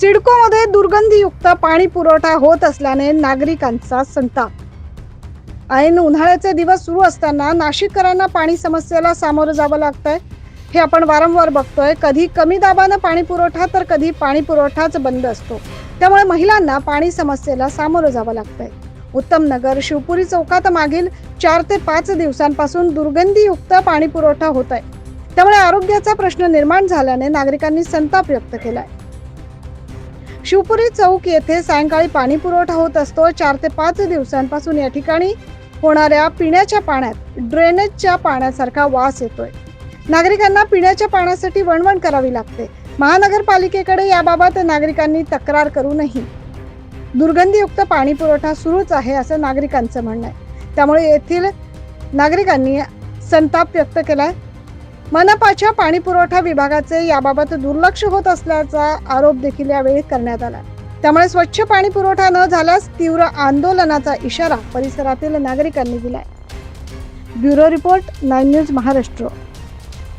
सिडकोमध्ये दुर्गंधीयुक्त पाणी पुरवठा होत असल्याने नागरिकांचा संताप. ऐन उन्हाळ्याचे दिवस सुरू असताना नाशिककरांना पाणी समस्येला सामोरं जावं लागतंय. हे आपण वारंवार बघतोय. कधी कमी दाबानं पाणी पुरवठा तर कधी पाणी पुरवठाच बंद असतो. त्यामुळे महिलांना पाणी समस्येला सामोरं जावं लागतंय. उत्तम नगर शिवपुरी चौकात मागील चार ते पाच दिवसांपासून दुर्गंधीयुक्त पाणी पुरवठा होत आहे त्यामुळे आरोग्याचा प्रश्न निर्माण झाल्याने नागरिकांनी संताप व्यक्त केलाय. शिवपुरी चौक येथे सायंकाळी पाणी पुरवठा होत असतो. चार ते पाच दिवसांपासून या ठिकाणी होणाऱ्या पिण्याच्या पाण्यात ड्रेनेजच्या पाण्यासारखा वास येतोय. नागरिकांना पिण्याच्या पाण्यासाठी वणवण करावी लागते. महानगरपालिकेकडे याबाबत नागरिकांनी तक्रार करूनही दुर्गंधीयुक्त पाणी पुरवठा सुरूच आहे असं नागरिकांचं म्हणणं आहे. त्यामुळे येथील नागरिकांनी संताप व्यक्त केलाय. मनपाच्या पाणी पुरवठा विभागाचे याबाबत दुर्लक्ष होत असल्याचा आरोप देखील यावेळी करण्यात आला. त्यामुळे स्वच्छ पाणी पुरवठा न झाल्यास तीव्र आंदोलनाचा इशारा परिसरातील नागरिकांनी दिलाय. Bureau report nine news Maharashtra.